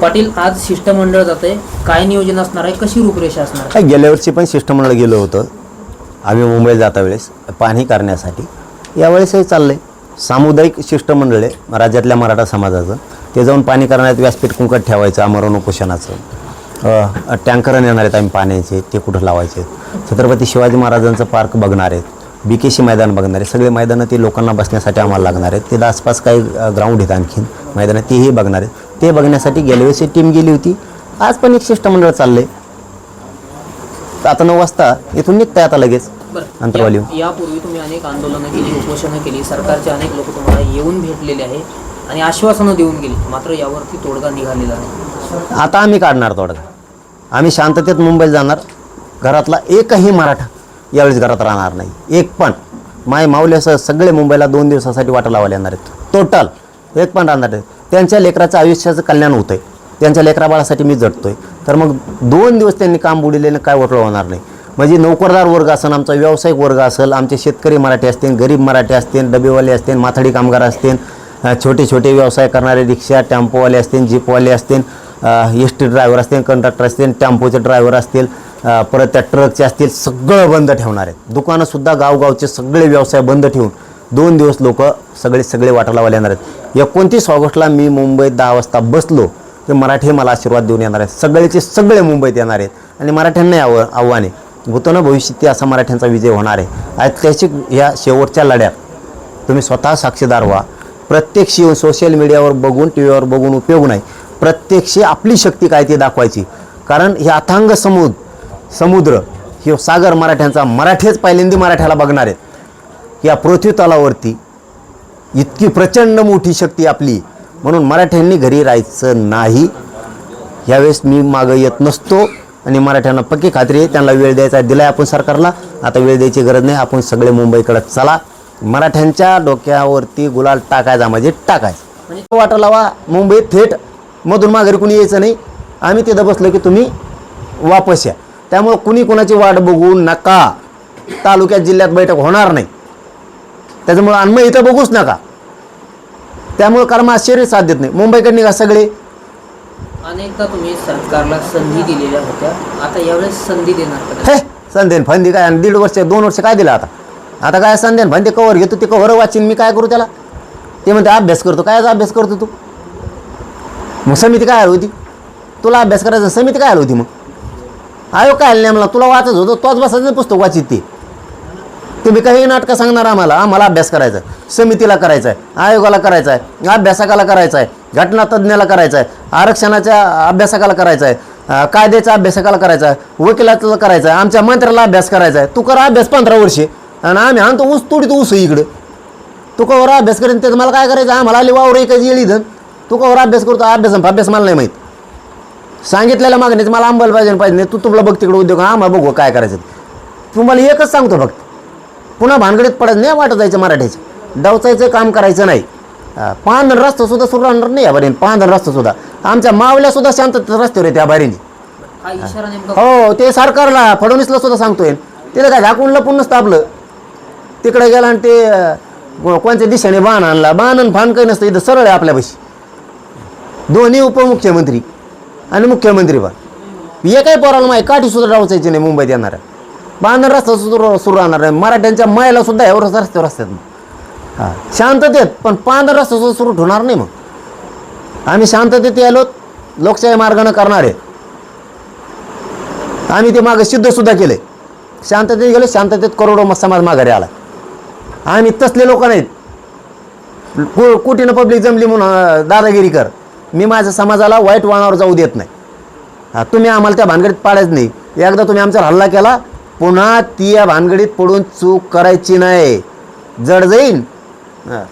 पाटील आज शिष्टमंडळ जात आहे काय नियोजन असणार आहे? कशी रूपरेषा असणार? काय गेल्या वर्षी पण शिष्टमंडळ गेलो होतं. आम्ही मुंबईत जाता वेळेस. पाहणी करण्यासाठी. यावेळेस हे चाललं आहे सामुदायिक शिष्टमंडळ आहे राज्यातल्या मराठा समाजाचं. ते जाऊन पाणी करण्यात व्यासपीठ कुंकट ठेवायचं आमरण उपोषणाचं. टँकरं येणार आहेत आम्ही पाण्याचे ते कुठं लावायचे. छत्रपती शिवाजी महाराजांचं पार्क बघणार आहेत. बी के सी मैदान बघणार आहे सगळे मैदानं ते लोकांना बसण्यासाठी आम्हाला लागणार आहेत. ते आसपास काही ग्राउंड आहेत आणखीन. मैदानं तेही बघणार आहेत. ते बघण्यासाठी गेल्या वेळेस टीम गेली होती. आज पण एक शिष्टमंडळ चाललं आहे तर आता नऊ वाजता इथून निघताय आता लगेच. बरं. अंतरवाली. या- यापूर्वी तुम्ही अनेक आंदोलनं केली उपोषणं केली. सरकारचे अनेक लोक तुम्हाला येऊन भेटलेले आहे आणि आश्वासनं देऊन गेली. मात्र यावरती तोडगा निघालेला नाही. आता आम्ही काढणार तोडगा. आम्ही शांततेत मुंबईला जाणार. घरातला एकही मराठा यावेळेस घरात राहणार नाही. एक पण. माय माऊल्यासह सगळे मुंबईला दोन दिवसासाठी वाटा लावायला येणार आहेत. टोटल एक पण राहणार नाही त्यांच्या लेकराचं आयुष्याचं कल्याण होतं आहे त्यांच्या लेकराबाळासाठी मी जगतोय. तर मग दोन दिवस त्यांनी काम बुडिलेलं काय वटलं होणार नाही. म्हणजे नोकरदार वर्ग असेल आमचा व्यावसायिक वर्ग असेल आमचे शेतकरी मराठी असतील गरीब मराठी असतील डबेवाले असतील माथाडी कामगार असतील छोटे छोटे व्यवसाय करणारे रिक्षा टेम्पोवाले असतील जीपवाले असतील एस टी ड्रायव्हर असतील कंडक्टर असतील टेम्पोचे ड्रायव्हर असतील परत त्या ट्रकचे असतील सगळं बंद ठेवणार आहेत. दुकानंसुद्धा गावगावचे सगळे व्यवसाय बंद ठेवून दोन दिवस लोक सगळे सगळे वाटा वाले येणार आहेत. एकोणतीस ऑगस्टला मी मुंबईत दहा वाजता बसलो ते मराठी मला आशीर्वाद देऊन येणार आहेत. सगळेचे सगळे मुंबईत येणार आहेत. आणि मराठ्यांनाही आव आव्हाने आहे. भविष्यती असा मराठ्यांचा विजय होणार आहे. ऐतिहासिक ह्या शेवटच्या लढ्यात तुम्ही स्वतः साक्षीदार व्हा. प्रत्यक्ष येऊन सोशल मीडियावर बघून टी व्हीवर बघून उपयोग नाही. प्रत्यक्ष आपली शक्ती काय ती दाखवायची. कारण हे अथांग समुद्र समुद्र हे सागर मराठ्यांचा मराठीच पहिल्यांदा मराठ्याला बघणार आहेत. या पृथ्वीतलावरती इतकी प्रचंड मोठी शक्ती आपली. म्हणून मराठ्यांनी घरी राहायचं नाही. यावेळेस मी मागं येत नसतो आणि मराठ्यांना पक्की खात्री आहे त्यांना वेळ द्यायचा दिलाय आपण सरकारला. आता वेळ द्यायची गरज नाही आपण सगळे मुंबईकडे चला. मराठ्यांच्या डोक्यावरती गुलाल टाकायचा म्हणजे टाकायचा. म्हणजे वाटा लावा मुंबईत थेट मधून माघारी कुणी यायचं नाही. आम्ही तिथं बसलो की तुम्ही वापस या. त्यामुळं कुणी कुणाची वाट बघू नका. तालुक्यात जिल्ह्यात बैठक होणार नाही. त्याच्यामुळं मग इथं बघूच नका. त्यामुळं कारण शरीर साथ देत नाही. मुंबईकडे निघा सगळे. अनेकदा तुम्ही सरकारला संधी दिलेल्या होत्या. आता यावेळेस संधी देणार? हे संध्यन फंदी काय? आणि दीड वर्ष दोन वर्ष काय दिलं आता? आता काय संध्यन फंदी कवर घेतो ते कवर वाचीन मी काय करू त्याला? ते म्हणते अभ्यास करतो. काय अभ्यास करतो तू? मग समिती काय आली होती तुला अभ्यास करायचा समिती काय आली होती मग? आयोग काय आली नाही मला तुला वाचत होतो तोच बसायचं पुस्तक वाचित ते. तुम्ही काही नाटकं सांगणार आम्हाला आम्हाला अभ्यास करायचा आहे. समितीला करायचा आहे आयोगाला करायचा आहे अभ्यासकाला करायचा आहे घटना तज्ज्ञाला करायचा आहे आरक्षणाच्या अभ्यासकाला करायचा आहे कायद्याचा कायद्याच्या अभ्यासकाला करायचा आहे वकिलाचा करायचा आहे आमच्या मंत्र्याला अभ्यास करायचा आहे. तू करा अभ्यास पंधरा वर्षे. आणि आम्ही आणतो ऊस तोडीत ऊस इकडं. तू कवर अभ्यास करेन ते मला काय करायचं? आम्हाला आली वावर एकाच येळी धन. तू कवर अभ्यास करतो अभ्यास अभ्यास मला नाही माहीत. सांगितलेल्या मागणीच मला आंबायला पाहिजे पाहिजे नाही तू तुला बघ तिकडे उद्योग आम्हाला बघू काय करायचं तुम्हाला एकच सांगतो फक्त. पुन्हा भानगडीत पडत नाही वाटत जायचं मराठीचं. डवचायचं काम करायचं नाही. हा, पांढर रस्ता सुद्धा सुरू राहणार नाही या बारीने रस्ता सुद्धा. आमच्या मावल्या सुद्धा शांततेत रस्त्यावर आहे त्या बारीने. हा हो ते सरकारला फडणवीसला सुद्धा सांगतोय. तिला काय झाकून लपून नसतं आपलं. तिकडे गेला आणि ते कोणत्या दिशेने बाण आणला? बाण आणि फान काही नसतं इथं सरळ आहे आपल्यापाशी दोन्ही उपमुख्यमंत्री आणि मुख्यमंत्री पण. एकही पोराला माहिती काठी सुद्धा डावचायची नाही मुंबईत येणार बांधण रस्ता सुरू सुरू राहणार आहे. मराठ्यांच्या महिला सुद्धा यावर रस्त्यावर असतात हां. शांततेत पण पांढरा रस्ता सुद्धा सुरू ठेवणार नाही मग. आम्ही शांततेत यालो लोकशाही मार्गानं करणार आहे. आम्ही ते मागं सिद्धसुद्धा केले शांततेत गेलो शांततेत करोडो म- समाज माघारी आला. आम्ही तसले लोक नाहीत. कु कुठीनं पब्लिक जमली म्हणून दादागिरी कर मी माझ्या समाजाला वाईट वळणावर जाऊ देत नाही. हा तुम्ही आम्हाला त्या भानगडीत पाडायच नाही. एकदा तुम्ही आमच्यावर हल्ला केला पुन्हा ती या भानगडीत पडून चूक करायची नाही. जड जाईल? हां.